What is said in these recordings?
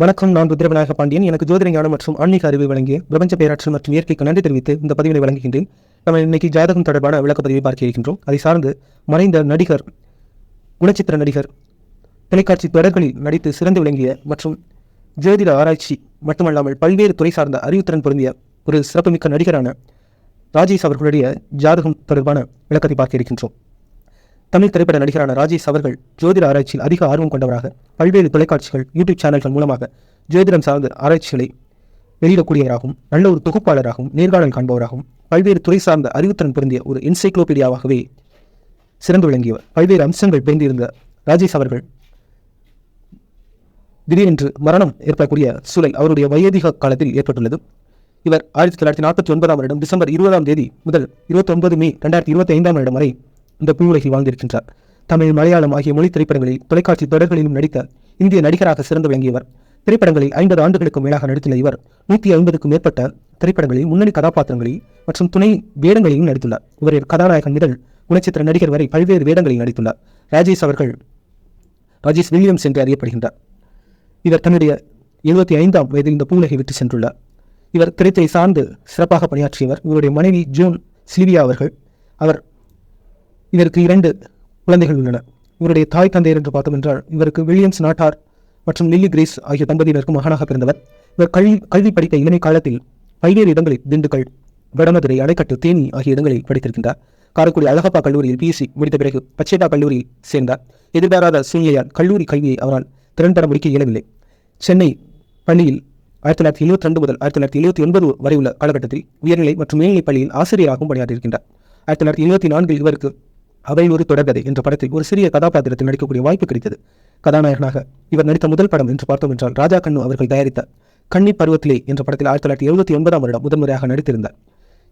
வணக்கம் நான் ருத்ரவிநாயக பாண்டியன். எனக்கு ஜோதிட ஞானம் மற்றும் ஆன்மீக அறிவு வழங்கிய பிரபஞ்ச பேராற்றல் மற்றும் இயற்கைக்கு நன்றி தெரிவித்து இந்த பதிவினை வழங்குகின்றேன். நம்ம இன்னைக்கு ஜாதகம் தொடர்பான விளக்கப்பதிவை பார்க்க இருக்கின்றோம். அதை சார்ந்து மறைந்த நடிகர் குணச்சித்திர நடிகர் தொலைக்காட்சி தொடர்களில் நடித்து சிறந்து விளங்கிய மற்றும் ஜோதிட ஆராய்ச்சி மட்டுமல்லாமல் பல்வேறு துறை சார்ந்த அறிவுத்திறன் பொருந்திய ஒரு சிறப்புமிக்க நடிகரான ராஜேஷ் அவர்களுடைய ஜாதகம் தொடர்பான விளக்கத்தை பார்க்க இருக்கின்றோம். தமிழ் திரைப்பட நடிகரான ராஜேஷ் அவர்கள் ஜோதிட ஆராய்ச்சியில் அதிக ஆர்வம் கொண்டவராக பல்வேறு தொலைக்காட்சிகள் யூடியூப் சேனல்கள் மூலமாக ஜோதிடம் சார்ந்த ஆராய்ச்சிகளை வெளியிடக்கூடியவராகவும் நல்ல ஒரு தொகுப்பாளராகவும் நேர்காணல் காண்பவராகவும் பல்வேறு துறை சார்ந்த அறிவுத்திறன் பொருந்திய ஒரு என்சைக்ளோபீடியாவாகவே சிறந்து விளங்கியவர். பல்வேறு அம்சங்கள் பெயர்ந்திருந்த ராஜேஷ் அவர்கள் திடீரென்று மரணம் ஏற்படக்கூடிய சூழல் அவருடைய வயதிக காலத்தில் ஏற்பட்டுள்ளது. இவர் ஆயிரத்தி தொள்ளாயிரத்தி நாற்பத்தி ஒன்பதாம் வருடம் டிசம்பர் இருபதாம் தேதி முதல் இருபத்தி ஒன்பது மே ரெண்டாயிரத்தி இருபத்தி ஐந்தாம் வருடம் வரை இந்த பூவுலகில் வாழ்ந்திருக்கின்றார். தமிழ் மலையாளம் ஆகிய மொழி திரைப்படங்களில் தொலைக்காட்சி தொடர்களிலும் நடித்த இந்திய நடிகராக சிறந்து விளங்கியவர். திரைப்படங்களில் ஐம்பது ஆண்டுகளுக்கு மேலாக நடித்துள்ள இவர் நூற்றி ஐம்பதுக்கும் மேற்பட்ட திரைப்படங்களில் முன்னணி கதாபாத்திரங்களில் மற்றும் துணை வேடங்களிலும் நடித்துள்ளார். இவர் கதாநாயகன் முதல் குணச்சித்திர நடிகர் வரை பல்வேறு வேடங்களில் நடித்துள்ளார். ராஜேஷ் அவர்கள் ராஜேஷ் வில்லியம்ஸ் என்று அறியப்படுகின்றார். இவர் தன்னுடைய எழுபத்தி ஐந்தாம் வயதில் இந்த பூவுலகை விட்டு சென்றுள்ளார். இவர் திரைத்துறை சார்ந்து சிறப்பாக பணியாற்றியவர் இவருடைய மனைவி ஜோன் சிலிவியா அவர்கள். அவர் இவருக்கு இரண்டு குழந்தைகள் உள்ளனர் இவருடைய தாய் தந்தையர் என்று பார்த்தோம் என்றால் இவருக்கு வில்லியம்ஸ் நாட்டார் மற்றும் லில்லி கிரேஸ் ஆகிய தம்பதியினருக்கு மகனாக பிறந்தவர். இவர் கல்வி கல்வி படித்த இளமை காலத்தில் பல்வேறு இடங்களில் திண்டுக்கல் வடமதுரை அடைக்கட்டு தேனி ஆகிய இடங்களில் படித்திருக்கின்றார். காரைக்குடி அழகப்பா கல்லூரியில் பிஎஸ்சி முடித்த பிறகு பச்சேட்டா கல்லூரியில் சேர்ந்தார். எதிர்பாராத சூழ்நிலையால் கல்லூரி கல்வியை அவரால் திறன்பட முடிக்க இயலவில்லை. சென்னை பள்ளியில் ஆயிரத்தி தொள்ளாயிரத்தி எழுபத்தி ரெண்டு முதல் ஆயிரத்தி தொள்ளாயிரத்தி எழுபத்தி ஒன்பது வரை உள்ள காலகட்டத்தில் உயர்நிலை மற்றும் மேல்நிலைப் பள்ளியில் ஆசிரியராகவும் பணியாற்றியிருக்கின்றார். ஆயிரத்தி தொள்ளாயிரத்தி எழுபத்தி நான்கில் இவருக்கு அவை ஒரு தொடர்கதை என்ற படத்தில் ஒரு சிறிய கதாபாத்திரத்தில் நடிக்கக்கூடிய வாய்ப்பு கிடைத்தது. கதாநாயகனாக இவர் நடித்த முதல் படம் என்று பார்த்தோம் என்றால் ராஜா கண்ணு அவர்கள் தயாரித்த கன்னி பருவத்திலே என்ற படத்தில் ஆயிரத்தி தொள்ளாயிரத்தி எழுபத்தி ஒன்பதாம் வருடம் முதன்முறையாக நடித்திருந்தார்.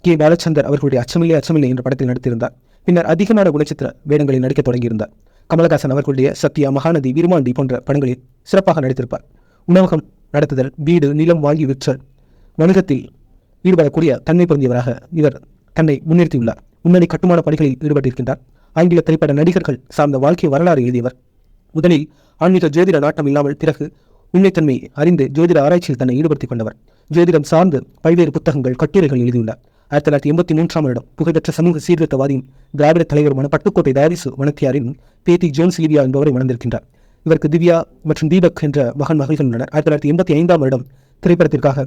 கே. பாலச்சந்தர் அவர்களுடைய அச்சமில்லை அச்சமில்லை என்ற படத்தில் நடித்திருந்தார். பின்னர் அதிகமான குணச்சித்திர வேடங்களில் நடிக்க தொடங்கியிருந்தார். கமலஹாசன் அவர்களுடைய சத்யா மகாநதி விருமாண்டி போன்ற படங்களில் சிறப்பாக நடித்திருப்பார். உணவகம் நடத்துதல் வீடு நிலம் வாங்கி விற்றல் வணிகத்தில் ஈடுபடக்கூடிய தன்மை பொருந்தியவராக இவர் தன்னை முன்னிறுத்தியுள்ளார். முன்னணி கட்டுமான பணிகளில் ஈடுபட்டிருக்கின்றார். ஆங்கில திரைப்பட நடிகர்கள் சார்ந்த வாழ்க்கை வரலாறு எழுதியவர். முதலில் ஆன்மீக ஜோதிட நாட்டம் இல்லாமல் பிறகு உண்மைத்தன்மை அறிந்து ஜோதிட ஆராய்ச்சியில் தன்னை ஈடுபடுத்திக் கொண்டவர். ஜோதிடம் சார்ந்து பல்வேறு புத்தகங்கள் கட்டுரைகள் எழுதியுள்ளார். ஆயிரத்தி தொள்ளாயிரத்தி எண்பத்தி மூன்றாம் வருடம் புகழ்பெற்ற சமூக சீர்திருத்தவாதியும் திராவிட தலைவருமான பட்டுக்கோட்டை தயாரிசு வனத்தியாரின் பேத்தி ஜோன்ஸ் லிவியா என்பவரை மணந்திருக்கின்றார் இவருக்கு திவ்யா மற்றும் தீபக் என்ற மகன் மகள்கள் உள்ளனர். ஆயிரத்தி தொள்ளாயிரத்தி எண்பத்தி ஐந்தாம் வருடம் திரைப்படத்திற்காக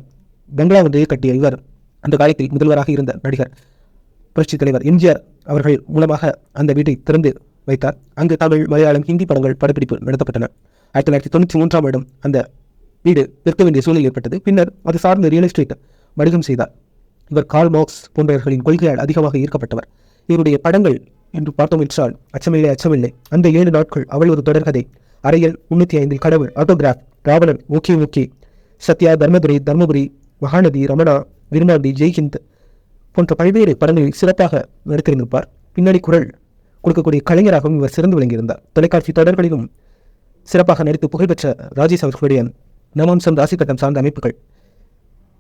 பெங்களா ஒன்றையே கட்டிய இவர் அந்த காலத்தில் முதல்வராக இருந்த நடிகர். புரட்சித் தலைவர் எம்ஜிஆர் அவர்கள் மூலமாக அந்த வீட்டை திறந்து வைத்தார். அங்கு தமிழ் மலையாளம் ஹிந்தி படங்கள் படப்பிடிப்பு நடத்தப்பட்டன. ஆயிரத்தி தொள்ளாயிரத்தி தொண்ணூற்றி மூன்றாம் வருடம் அந்த வீடு விற்க வேண்டிய சூழல் ஏற்பட்டது. பின்னர் அது சார்ந்த ரியல் எஸ்டேட் வணிகம் செய்தார். இவர் கால் மார்க்ஸ் போன்றவர்களின் கொள்கையால் அதிகமாக ஈர்க்கப்பட்டவர். இவருடைய படங்கள் என்று பார்த்தோம் என்றால் அச்சமில்லை அச்சமில்லை. அந்த ஏழு நாட்கள் அவள் ஒரு தொடர்கதை அறையல் முன்னூற்றி ஐந்தில் கடவுள் autograph Ravanan okay okay. Sathya Dharmadurai Dharmapuri Mahanadhi Ramana Virumandi Jaihind போன்ற பல்வேறு படங்களில் சிறப்பாக நடித்திருந்திருப்பார் பின்னணி குரல் கொடுக்கக்கூடிய கலைஞராகவும் இவர் சிறந்து விளங்கியிருந்தார். தொலைக்காட்சி தொடர்களிலும் சிறப்பாக நடித்து புகழ்பெற்ற ராஜேஷ் அவர்களுடைய நவம்சம் ராசிக்கட்டம் சார்ந்த அமைப்புகள்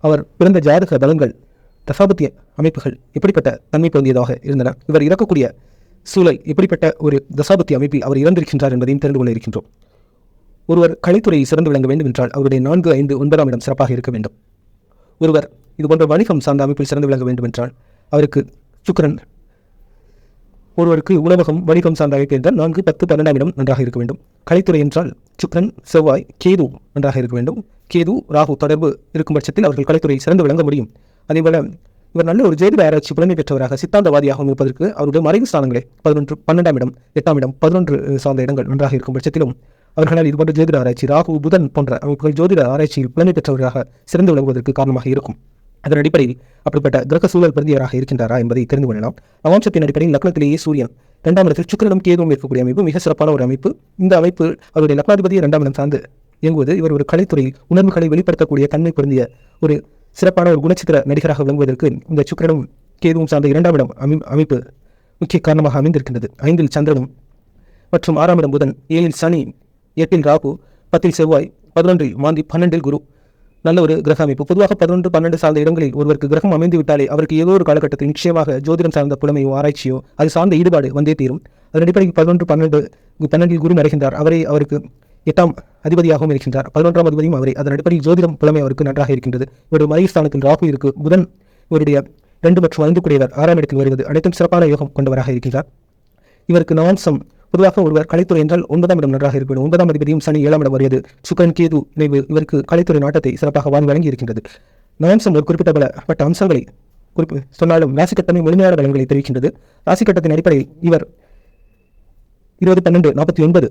அவர் பிறந்த ஜாதக தளங்கள் தசாபத்திய அமைப்புகள் எப்படிப்பட்ட தன்மை பொருந்தியதாக இருந்தன. இவர் இறக்கக்கூடிய சூழல் எப்படிப்பட்ட ஒரு தசாபத்திய அமைப்பில் அவர் இறந்திருக்கின்றார் என்பதையும் தெரிந்து கொள்ள இருக்கின்றோம். ஒருவர் கலைத்துறையை சிறந்து விளங்க வேண்டும் என்றால் அவருடைய நான்கு ஐந்து ஒன்பதாம் இடம் சிறப்பாக இருக்க வேண்டும். ஒருவர் இது போன்ற வணிகம் சார்ந்த அமைப்பில் சிறந்து விளங்க வேண்டும் என்றால் அவருக்கு சுக்கரன். ஒருவருக்கு உணவகம் வணிகம் சார்ந்த அமைப்பு என்றால் நான்கு பத்து பன்னெண்டாம் இடம் நன்றாக இருக்க வேண்டும். கலைத்துறை என்றால் சுக்ரன் செவ்வாய் கேது நன்றாக இருக்க வேண்டும். கேது ராகு தொடர்பு இருக்கும் பட்சத்தில் அவர்கள் கலைத்துறை சிறந்து விளங்க முடியும். அதேபோல இவர் நல்ல ஒரு ஜோதிட ஆராய்ச்சி புலமை பெற்றவராக சித்தாந்தவாதியாகவும் இருப்பதற்கு அவருடைய மறைவு ஸ்தானங்களே பதினொன்று பன்னெண்டாம் இடம் எட்டாம் இடம் பதினொன்று சார்ந்த இடங்கள் நன்றாக இருக்கும் பட்சத்திலும் அவர்களால் இதுபோன்ற ஜோதிட ஆராய்ச்சி ராகு புதன் போன்ற அமைப்புகள் ஜோதிட ஆராய்ச்சியில் புலமை பெற்றவராக சிறந்து விளங்குவதற்கு காரணமாக இருக்கும். அதன் அடிப்படையில் அப்படிப்பட்ட கிரக சூழல் பிரதியராக இருக்கின்றாரா என்பதை தெரிந்து கொள்ளலாம். நவாம்சத்தின் அடிப்படையில் லக்னத்திலேயே சூரியன் இரண்டாம் இடத்தில் சுக்கிரனும் கேதுவும் இருக்கக்கூடிய அமைப்பு மிக சிறப்பான ஒரு அமைப்பு. இந்த அமைப்பு அவருடைய லக்னாதிபதியை இரண்டாம் இடம் சார்ந்து இயங்குவது இவர் ஒரு கலைத்துறையில் உணர்வுகளை வெளிப்படுத்தக்கூடிய தன்மை பொருந்திய ஒரு சிறப்பான ஒரு குணச்சித்திர நடிகராக விளங்குவதற்கு இந்த சுக்கிரனும் கேதுவும் சார்ந்த இரண்டாம் இடம் அமை அமைப்பு முக்கிய காரணமாக அமைந்திருக்கின்றது. ஐந்தில் சந்திரனும் மற்றும் ஆறாம் இடம் புதன் ஏழில் சனி எட்டில் ராகு பத்தில் செவ்வாய் பதினொன்றில் மாந்தி பன்னெண்டில் குரு. நல்ல ஒரு கிரக அமைப்பு பொதுவாக பதினொன்று பன்னெண்டு சார்ந்த இடங்களில் ஒருவருக்கு கிரகம் அமைந்து விட்டாலே அவருக்கு ஏதோ ஒரு காலகட்டத்தில் நிச்சயமாக ஜோதிடம் சார்ந்த புலமையோ ஆராய்ச்சியோ அது சார்ந்த ஈடுபாடு வந்தே தீரும். அதன் அடிப்படையில் பதினொன்று பன்னெண்டு பன்னெண்டில் குரு மறைகின்றார் அவரை அவருக்கு எட்டாம் அதிபதியாகவும் இருக்கின்றார். பதினொன்றாம் அதிபதியும் அவரை. அதன் அடிப்படையில் ஜோதிடம் புலமை அவருக்கு நன்றாக இருக்கின்றது. இவருடைய மறைஸ்தானத்தில் ராகு இருக்கு. புதன் இவருடைய ரெண்டு மற்றும் ஐந்து கூடியவர் ஆறாம் இடத்தில் வருவது அனைத்தும் சிறப்பான யோகம் கொண்டவராக இருக்கின்றார். இவருக்கு நவாம்சம் பொதுவாக ஒருவர் கலைத்துறை என்றால் ஒன்பதாம் இடம் நன்றாக இருக்க வேண்டும். ஒன்பதாம் அதிபதியும் சனி ஏழாம் இடம் வருகிறது. சுக்கரன் கேது இணைவு இவருக்கு கலைத்துறை நாட்டத்தை சிறப்பாக வாங்கி வழங்கி இருக்கின்றது நயம்சம் ஒரு குறிப்பிட்ட பல பட்ட அம்சங்களை குறிப்பு சொன்னாலும் ராசிக்கட்டமை முழுமையான பலன்களை தெரிவிக்கின்றது. ராசிக்கட்டத்தின் அடிப்படையில் இவர் இருபது பன்னெண்டு நாற்பத்தி ஒன்பது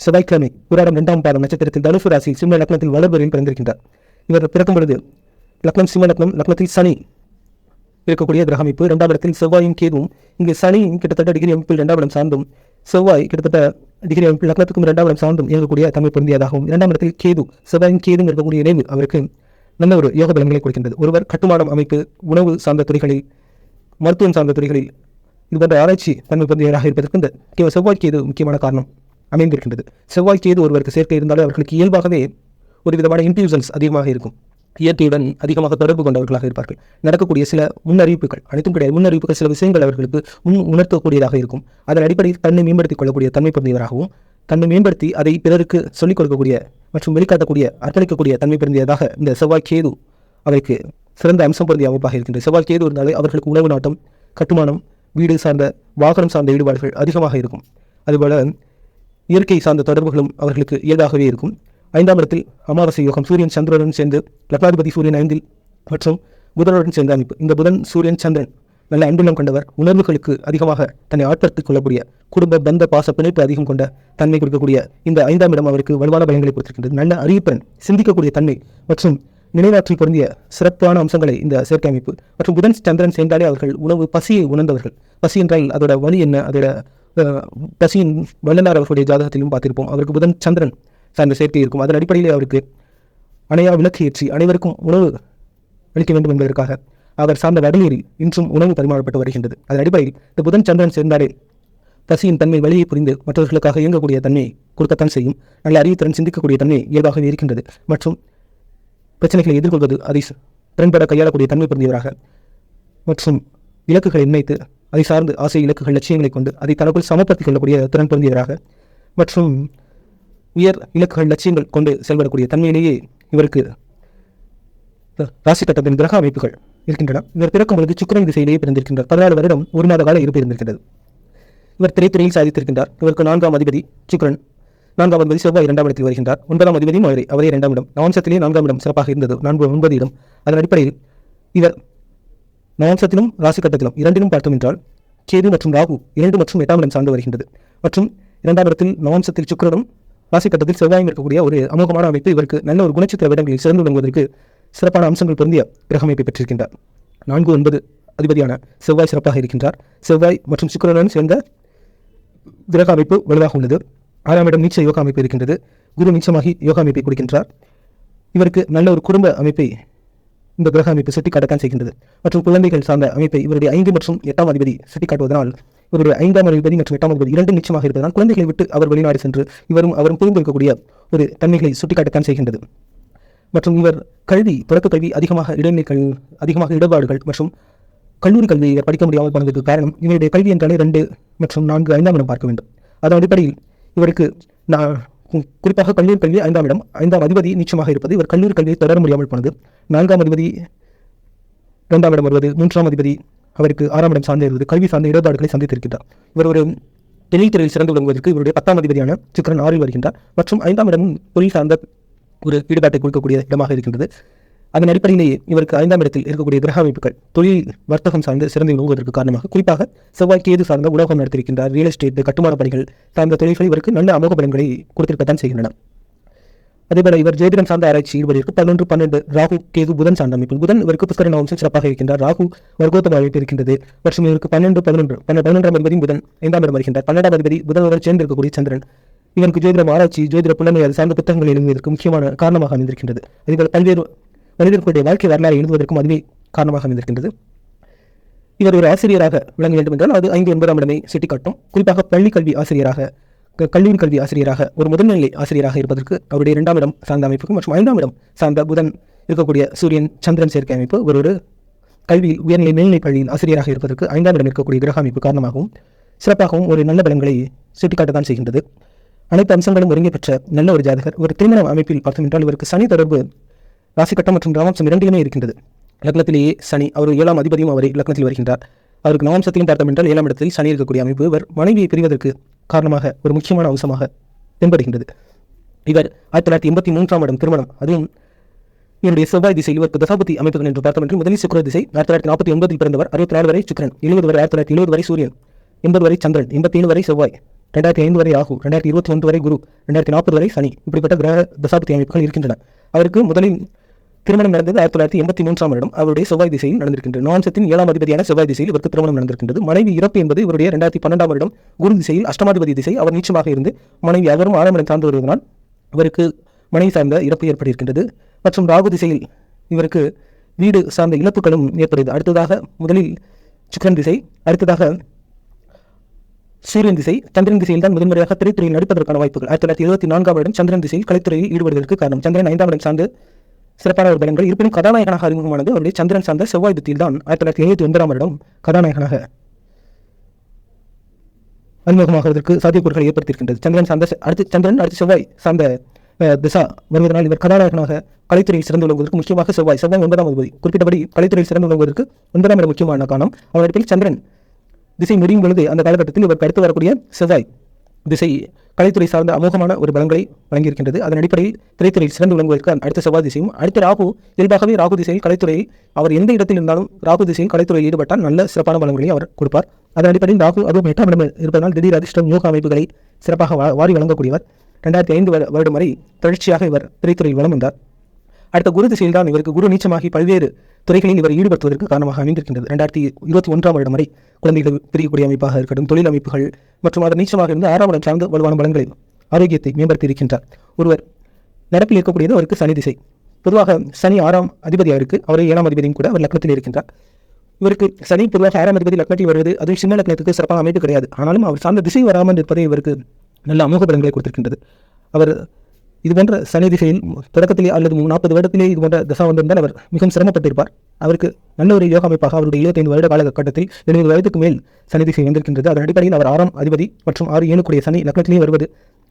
செவ்வாய்க்கிழமை புராடம் இரண்டாம் பாதம் நட்சத்திரத்தில் தனுசு ராசி சிம்ம லக்னத்தில் வளர்வரில் பிறந்திருக்கின்றார். இவர் பிறக்கும் பொழுது லக்னம் சிம்ம லக்னம் லக்னத்தில் சனி இருக்கக்கூடிய கிரக அமைப்பு இரண்டாம் இடத்தில் செவ்வாயும் கேதுவும் இங்கு சனி கிட்டத்தட்ட டிகிரி அமைப்பில் இரண்டாம் இடம் சார்ந்தும் செவ்வாய் கிட்டத்தட்ட டிகிரி அமைப்பில் லக்னத்துக்கும் இரண்டாம் இடம் சார்ந்தும் இயங்கக்கூடிய தமிழ் பொருந்தியதாகவும் இரண்டாம் இடத்தில் கேது செவ்வாயும் கேதும் இருக்கக்கூடிய இணைவு அவருக்கு நல்ல ஒரு யோக பலன்களை கொடுக்கின்றது. ஒருவர் கட்டுமானம் அமைப்பு உணவு சார்ந்த துறைகளில் மருத்துவம் சார்ந்த துறைகளில் இது போன்ற ஆராய்ச்சி தன்மை பொருந்தியவராக இருப்பதற்கு இந்த கே- செவ்வாய் கேது முக்கியமான காரணம் அமைந்திருக்கின்றது. செவ்வாய் கேது ஒருவருக்கு சேர்க்கை இருந்தாலும் அவர்களுக்கு இயல்பாகவே ஒரு விதமான இன்ட்யூசன்ஸ் அதிகமாக இருக்கும். இயற்கையுடன் அதிகமாக தொடர்பு கொண்டவர்களாக இருப்பார்கள். நடக்கக்கூடிய சில முன்னறிவிப்புகள் அனைத்தும் கிடையாது. முன்னறிவிப்புகள் சில விஷயங்கள் அவர்களுக்கு முன் உணர்த்தக்கூடியதாக இருக்கும். அதன் அடிப்படையில் தன்னை மேம்படுத்திக் கொள்ளக்கூடிய தன்மை பிறந்தவராகவும் தன்னை மேம்படுத்தி அதை பிறருக்கு சொல்லிக் கொடுக்கக்கூடிய மற்றும் வெளிக்காட்டக்கூடிய அர்ப்பணிக்கக்கூடிய தன்மை பிறந்ததாக இந்த செவ்வாய் கேது அவருக்கு சிறந்த அம்சம் பொருந்திய அமைப்பாக இருக்கின்றது. செவ்வாய் கேது இருந்தாலே அவர்களுக்கு உணவு நாட்டம் கட்டுமானம் வீடு சார்ந்த வாகனம் சார்ந்த ஈடுபாடுகள் அதிகமாக இருக்கும். அதுபோல இயற்கை சார்ந்த தொடர்புகளும் அவர்களுக்கு இயல்பாகவே இருக்கும். ஐந்தாம் இடத்தில் அமாவாசை யோகம் சூரியன் சந்திரனுடன் சேர்ந்து லக்னாதிபதி சூரியன் ஐந்தில் மற்றும் புதனுடன் சேர்ந்த அமைப்பு இந்த புதன் சூரியன் சந்திரன் நல்ல அன்புள்ளம் கொண்டவர். உணர்வுகளுக்கு அதிகமாக தன்னை ஆட்படுத்திக் கொள்ளக்கூடிய குடும்ப பந்த பாச பிணைப்பு அதிகம் கொண்ட தன்மை கொடுக்கக்கூடிய இந்த ஐந்தாம் இடம் அவருக்கு வலுவான பயன்களை கொடுத்திருக்கின்றது. நல்ல அறிவிப்பன் சிந்திக்கக்கூடிய தன்மை மற்றும் நினைவாற்றல் பொருந்திய சிறப்பான அம்சங்களை இந்த சேர்க்கை அமைப்பு மற்றும் புதன் சந்திரன் சேர்ந்தாலே அவர்கள் உணவு பசியை உணர்ந்தவர்கள். பசி என்றால் அதோட வலி என்ன? அதோட பசியின் வல்லனார் அவர்களுடைய ஜாதகத்திலும் பார்த்திருப்போம். அவருக்கு புதன் சந்திரன் சார்ந்த சேர்க்கை இருக்கும். அதன் அடிப்படையில் அவருக்கு அணையா விளக்கு ஏற்றி அனைவருக்கும் உணவு அளிக்க வேண்டும் என்பதற்காக அவர் சார்ந்த வடலூரில் இன்றும் உணவு பரிமாறப்பட்டு வருகின்றது. அதன் அடிப்படையில் இந்த புதன் சந்திரன் சேர்ந்தாலே தசியின் தன்மை வழியை புரிந்து மற்றவர்களுக்காக இயங்கக்கூடிய தன்மையை கொடுக்கத்தான் செய்யும். நல்ல அறிவுத்திறன் சிந்திக்கக்கூடிய தன்மை இயல்பாகவே இருக்கின்றது. மற்றும் பிரச்சனைகளை எதிர்கொள்வது அதை திறன்பட கையாளக்கூடிய தன்மை பொருந்தியவராக மற்றும் இலக்குகளை நினைத்து அதை சார்ந்து ஆசை இலக்குகள் லட்சியங்களை கொண்டு அதை தனக்குள் சமப்படுத்திக் கொள்ளக்கூடிய திறன் பொருந்தியவராக மற்றும் உயர் இலக்குகள் லட்சியங்கள் கொண்டு செயல்படக்கூடிய தன்மையிலேயே இவருக்கு ராசி கட்டத்தின் கிரக அமைப்புகள் இருக்கின்றன. இவர் பிறக்கும் பொழுது சுக்கிரன் திசையிலேயே பிறந்திருக்கின்றார். பதினாலு வருடம் ஒரு மாத கால இருப்பு இருந்திருக்கின்றது. இவர் திரைத்துறையில் சாதித்திருக்கின்றார். இவருக்கு நான்காம் அதிபதி சுக்கிரன் நான்காம் அதிபதி செவ்வாய் இரண்டாம் இடத்தில் வருகின்றார். ஒன்பதாம் அதிபதியும் அவரே அவரே இரண்டாம் இடம். நவம்சத்திலே நான்காம் இடம் சிறப்பாக இருந்தது. நான்கு ஒன்பது இடம். அதன் அடிப்படையில் இவர் நவம்சத்திலும் ராசி கட்டத்திலும் இரண்டிலும் பார்த்தோம் என்றால் கேது மற்றும் ராகு இரண்டு மற்றும் எட்டாம் இடம் சார்ந்து வருகின்றது. மற்றும் இரண்டாம் இடத்தில் நவம்சத்தில் சுக்கரனும் ராசி கட்டத்தில் செவ்வாயும் இருக்கக்கூடிய ஒரு அமோகமான அமைப்பு இவருக்கு நல்ல ஒரு குணச்சித்திர விடங்களில் சிறந்து விளங்குவதற்கு சிறப்பான அம்சங்கள் பொருந்திய கிரகமைப்பை பெற்றிருக்கின்றார். நான்கு ஒன்பது அதிபதியான செவ்வாய் சிறப்பாக இருக்கின்றார். செவ்வாய் மற்றும் சுக்கரனுடன் சேர்ந்த கிரக அமைப்பு வலுவாக உள்ளது. ஆறாம் இடம் நீச்ச யோகா அமைப்பு இருக்கின்றது. குரு நீச்சமாகி யோகா அமைப்பை கொடுக்கின்றார். இவருக்கு நல்ல ஒரு குடும்ப அமைப்பை இந்த கிரக அமைப்பு சுட்டிக்காட்டத்தான் செய்கின்றது. மற்றும் குழந்தைகள் சார்ந்த அமைப்பை இவருடைய ஐந்து மற்றும் எட்டாம் அதிபதி சுட்டிக்காட்டுவதனால் இவருடைய ஐந்தாம் அதிபதி மற்றும் எட்டாம் அதிபதி இரண்டு நிச்சயமாக இருப்பதனால் குழந்தைகளை விட்டு அவர் வெளிநாடு சென்று இவரும் அவரும் புரிந்து இருக்கக்கூடிய ஒரு தன்மைகளை சுட்டிக்காட்டத்தான் செய்கின்றது. மற்றும் இவர் கல்வி தொடக்க கல்வி அதிகமாக இடைநிலைகள் அதிகமாக இடர்பாடுகள் மற்றும் கல்லூரி கல்வியை இவர் படிக்க முடியாமல் போனதுக்கு காரணம் இவருடைய கல்வி என்றாலே ரெண்டு மற்றும் நான்கு ஐந்தாம் இடம் பார்க்க வேண்டும். அதன் அடிப்படையில் இவருக்கு நான் குறிப்பாக கல்லூரி கல்வி ஐந்தாம் இடம் ஐந்தாம் அதிபதி நிச்சயமாக இருப்பது இவர் கல்லூரி கல்வியை தொடர முடியாமல் போனது நான்காம் அதிபதி இரண்டாம் இடம் வருவது மூன்றாம் அதிபதி அவருக்கு ஆறாம் இடம் சார்ந்து இருந்தது கல்வி சார்ந்த இடர்பாடுகளை சந்தித்திருக்கிறார். இவர் ஒரு தொழில்துறையில் சிறந்து விளங்குவதற்கு இவருடைய பத்தாம் அதிபதியான சுக்கிரன் ஆறில் வருகின்றார் மற்றும் ஐந்தாம் இடமும் தொழில் சார்ந்த ஒரு ஈடுபாட்டை கொடுக்கக்கூடிய இடமாக இருக்கின்றது. அதன் அடிப்படையிலேயே இவருக்கு ஐந்தாம் இடத்தில் இருக்கக்கூடிய கிரக அமைப்புகள் தொழில் வர்த்தகம் சார்ந்து சிறந்து விளங்குவதற்கு காரணமாக குறிப்பாக செவ்வாய் கேது சார்ந்த உலகம் நடத்தியிருக்கின்றார் ரியல் எஸ்டேட் கட்டுமான பணிகள் சார்ந்த தொழில்கள் இவருக்கு நல்ல அமோக பலன்களை கொடுத்திருக்கத்தான் செய்கின்றன. அதேபோல இவர் ஜோதிடம் சார்ந்த ஆராய்ச்சி ஈடுபட்டிருக்கு பதினொன்று பன்னெண்டு ராகு கேது புதன் சார்ந்த அமைப்பு புதன் இவருக்கு புஷ்கர வம்சம் சிறப்பாக இருக்கின்றார். ராகு வர்க்கோத்தம அமைப்பு இருக்கின்றது. மற்றும் இவருக்கு பன்னெண்டு பதினொன்று பன்ன பதினொன்றாம் அதிபதி புதன் ஐந்தாம் இடம் வருகின்றார். பன்னெண்டாம் அதிபதி புதனுடன் சேர்ந்து இருக்கக்கூடிய சந்திரன். இவருக்கு ஜோதிடம் ஆராய்ச்சி ஜோதிட புலமை அது சார்ந்த புத்தகங்கள் எழுதுவதற்கு முக்கியமான காரணமாக அமைந்திருக்கின்றது. அதேபோல் பல்வேறு மனிதர்களுடைய வாழ்க்கை வரலாறு எழுதுவதற்கும் அதுவே காரணமாக அமைந்திருக்கின்றது. இவர் ஒரு ஆசிரியராக விளங்க வேண்டும் என்றால் அது ஐந்து ஒன்பதாம் இடமே சுட்டிக்காட்டும். குறிப்பாக பள்ளி கல்வி ஆசிரியராக கல்லூரி கல்வி ஆசிரியராக ஒரு முதல்நிலை ஆசிரியராக இருப்பதற்கு அவருடைய இரண்டாம் இடம் சார்ந்த அமைப்புக்கும் மற்றும் ஐந்தாம் இடம் சார்ந்த புதன் இருக்கக்கூடிய சூரியன் சந்திரன் சேர்க்கை அமைப்பு ஒரு ஒரு கல்வியில் உயர்நிலை மேல்நிலை பள்ளியில் ஆசிரியராக இருப்பதற்கு ஐந்தாம் இடம் இருக்கக்கூடிய கிரக அமைப்பு காரணமாகவும் சிறப்பாகவும் ஒரு நல்ல பலன்களை சுட்டிக்காட்டத்தான் செய்கின்றது. அனைத்து அம்சங்களும் ஒருங்கே பெற்ற நல்ல ஒரு ஜாதகர். ஒரு திருமண அமைப்பில் பார்த்தோம் என்றால் இவருக்கு சனி தொடர்பு ராசிக்கட்டம் மற்றும் நவாம்சம் இரண்டிலுமே இருக்கின்றது. லக்னத்திலேயே சனி அவர் ஏழாம் அதிபதியும் அவரை லக்னத்தில் வருகின்றார். அவருக்கு நவாம்சத்தையும் பார்த்தோம் என்றால் ஏழாம் இடத்தில் சனி இருக்கக்கூடிய அமைப்பு. இவர் மனைவியை பிரிவதற்கு காரணமாக ஒரு முக்கியமான அம்சமாக தென்படுகின்றது. இவர் ஆயிரத்தி தொள்ளாயிரத்தி எண்பத்தி மூன்றாம் இடம் திருமணம் அதுவும் இவருடைய செவ்வாய் திசை இவருக்கு தசாபதி அமைப்புகள் என்று பார்த்தோம் என்று முதலில் சுக்கர திசை ஆயிரத்தி தொள்ளாயிரத்தி நாற்பத்தி ஒன்பதில் பிறந்தவர் அறுபத்தி நாலு வரை சுக்கிரன் எழுபது வரை ஆயிரத்தி தொள்ளாயிரத்தி எழுபது வரை சூரியன் எண்பது வரை சந்திரன் எண்பத்தி ஏழு வரை செவ்வாய் ரெண்டாயிரத்தி ஐந்து வரை ஆகும் ரெண்டாயிரத்தி இருபத்தி ஒன்று வரை குரு ரெண்டாயிரத்தி நாற்பது வரை சனி இப்படிப்பட்ட கிரக தசாபதி அமைப்புகள் இருக்கின்றன. அவருக்கு முதலில் திருமணம் நடந்தது ஆயிரத்தி தொள்ளாயிரத்தி எண்பத்தி மூன்றாம் வருடம். அவருடைய செவ்வாய் திசையில் நடந்திருக்கின்றது. நவாம்சத்தின் ஏழாம் அதிபதியான செவ்வாய் திசையில் இவருக்கு திருமணம் நடந்திருக்கின்றது. மனைவி இறப்பு என்பது இவருடைய ரெண்டாயிரத்தி பன்னெண்டாம் வருடம் குரு திசையில் அஷ்டமாதிபதி திசை. அவர் நீச்சமாக இருந்து மனைவி அவரும் ஆழமனம் சார்ந்து வருவதனால் இவருக்கு மனைவி சார்ந்த இறப்பு ஏற்பட்டிருக்கின்றது. மற்றும் ராகு திசையில் இவருக்கு வீடு சார்ந்த இழப்புகளும் ஏற்படுகிறது. அடுத்ததாக முதலில் சுக்கரன் திசை அடுத்ததாக சூரியன் திசை. சந்திரன் திசையில் தான் முதன்முறையாக திரைத்துறையில் நடிப்பதற்கான வாய்ப்புகள். ஆயிரத்தி தொள்ளாயிரத்தி இருபத்தி நான்காம் வருடம் சந்திரன் திசையில் கலைத்துறையில் ஈடுபடுவதற்கு காரணம். சந்திரன் ஐந்தாம் இடம் சார்ந்து சிறப்பான ஒரு பலன்கள் இருப்பினும் கதாநாயகனாக அறிமுகமானது அவருடைய சந்திரன் சார்ந்த செவ்வாய் தித்தில் தான் ஆயிரத்தி தொள்ளாயிரத்தி எழுபத்தி ஒன்பதாம் வருடம் கதாநாயகனாக அறிமுகமாகிறதுக்கு சாத்தியக்கூறுகள் ஏற்படுத்தியிருக்கின்றது. சந்திரன் சார்ந்த அடுத்து சந்திரன் அடுத்து செவ்வாய் சார்ந்த திசா வருவதனால் இவர் கதாநாயகனாக கலைத்துறையில் சிறந்து விளங்குவதற்கு முக்கியமாக செவ்வாய் செவ்வாய் ஒன்பதாம் அதிபதி குறிப்பிட்டபடி கலைத்துறையில் சிறந்து விளங்குவதற்கு ஒன்பதாம் இடம் முக்கியமான காரணம் அவரிடத்தில் சந்திரன் திசை முடியும் பொழுது அந்த காலகட்டத்தில் இவர் கருத்து வரக்கூடிய செவ்வாய். திசை கலைத்துறை சார்ந்த அமோகமான ஒரு பலன்களை வழங்கியிருக்கின்றது. அதன் அடிப்படையில் திரைத்துறையில் சிறந்து விளங்குவதற்கு அடுத்த செவ்வாய் திசையும் அடுத்த ராகு இயல்பாகவே ராகு திசையில் கலைத்துறையை அவர் எந்த இடத்தில் இருந்தாலும் ராகு திசையில் கலைத்துறையில் ஈடுபட்டால் நல்ல சிறப்பான பலன்களை அவர் கொடுப்பார். அதன் அடிப்படையில் ராகு அதுவும் எட்டாம் இடம் இருப்பதனால் திடீர் அதிர்ஷ்டம் யோக அமைப்புகளை சிறப்பாக வா- வாரி வழங்கக்கூடியவர். ரெண்டாயிரத்தி ஐந்து வருடம் வரை தொடர்ச்சியாக இவர் திரைத்துறையில் வளம் வந்தார். அடுத்த குரு திசையில் தான் இவருக்கு குரு நீச்சமாகி பல்வேறு துறைகளில் இவர் ஈடுபடுத்துவதற்கு காரணமாக அமைந்திருக்கின்றது. ரெண்டாயிரத்தி இருபத்தி ஒன்றாம் வருடம் வரை குழந்தைகள் பிரியக்கூடிய அமைப்பாக இருக்கட்டும் தொழில் அமைப்புகள் மற்றும் அதன் நீச்சமாக இருந்து ஆறாம் இடம் சார்ந்த வலுவான பலன்களை ஆரோக்கியத்தை மேம்படுத்தி இருக்கின்றார் ஒருவர் நடப்பில் இருக்கக்கூடியது அவருக்கு சனி திசை. பொதுவாக சனி ஆறாம் அதிபதியாக இருக்கு அவரே ஏழாம் அதிபதியும் கூட அவர் லக்னத்தில் இருக்கின்றார். இவருக்கு சனி பொதுவாக ஆறாம் அதிபதி லக்னத்தில் வருவது அதுவும் சின்ன லக்னத்துக்கு சிறப்பான அமைப்பு கிடையாது. ஆனாலும் அவர் சார்ந்த திசை வராமல் இருப்பதே இவருக்கு நல்ல அமோக பலன்களை கொடுத்திருக்கின்றது. அவர் இது போன்ற சனி திசையில் தொடக்கத்திலே அல்லது நாற்பது வருடத்திலே இது போன்ற தசா வந்திருந்தால் அவர் மிகவும் சிரமப்பட்டிருப்பார். அவருக்கு நல்ல ஒரு யோக அமைப்பாக அவருடைய இருபத்தைந்து வருட காலகட்டத்தில் எழுபது வயதுக்கு மேல் சனி திசை வந்திருக்கின்றது அதன் அடிப்படையில் அவர் ஆறாம் அதிபதி மற்றும் ஆறு ஏழுக்குரிய சனி லக்னத்திலேயே வருவது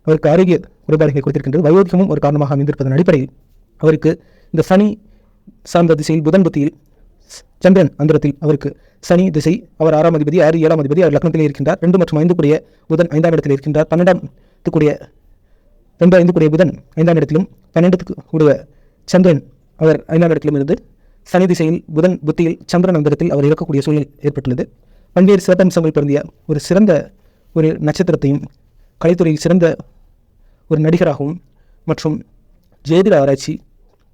அவருக்கு ஆரோக்கிய குறைபாடுகளை கொடுத்திருக்கின்றது. வயோதிகமும் ஒரு காரணமாக அமைந்திருப்பதன் அடிப்படையில் அவருக்கு இந்த சனி சார்ந்த திசையில் புதன் புத்தியில் சந்திரன் அந்தரத்தில் அவருக்கு சனி திசை அவர் ஆறாம் அதிபதி ஆறு ஏழாம் அதிபதி அவர் லக்னத்திலே இருக்கின்றார். ரெண்டு மற்றும் ஐந்துக்குரிய புதன் ஐந்தாம் இடத்தில் இருக்கின்றார். பன்னெண்டாம் கூடிய ரெண்டு ஐந்து கூடிய புதன் ஐந்தாம் இடத்திலும் பன்னெண்டுக்கு கூடிய சந்திரன் அவர் ஐந்தாம் இடத்திலும் இருந்து சனி திசையில் புதன் புத்தியில் சந்திரன் அந்தரத்தில் அவர் இருக்கக்கூடிய சூழல் ஏற்பட்டுள்ளது. பல்வேறு சிறப்பம்சங்கள் பிறந்திய ஒரு சிறந்த ஒரு நட்சத்திரத்தையும் கலைத்துறையில் சிறந்த ஒரு நடிகராகவும் மற்றும் ஜோதிட ஆராய்ச்சி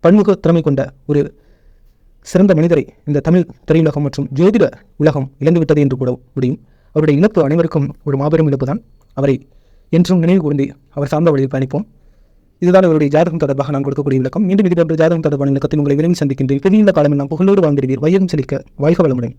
பன்முக திறமை கொண்ட ஒரு சிறந்த மனிதரை இந்த தமிழ் திரையுலகம் மற்றும் ஜோதிட உலகம் இழந்துவிட்டது என்று கூட முடியும். அவருடைய இழப்பு அனைவருக்கும் ஒரு மாபெரும் இழப்பு தான் அவரை என்றும் நினைவு கூர்ந்து அவர் சார்ந்த வழியில் பயணிப்போம். இதுதான் அவருடைய ஜாதகம் தொடர்பாக நான் கொடுக்கக்கூடிய விளக்கம். மீண்டும் இது போன்ற ஜாதகம் தொடர்பான விளக்கத்தில் உங்களை விரும்பி சந்திக்கின்றேன் பெரிய காலமெல்லாம் புகழோடு வாழ்ந்திருவீர் வையகம் செழிக்க வாழ்க வளமுடன்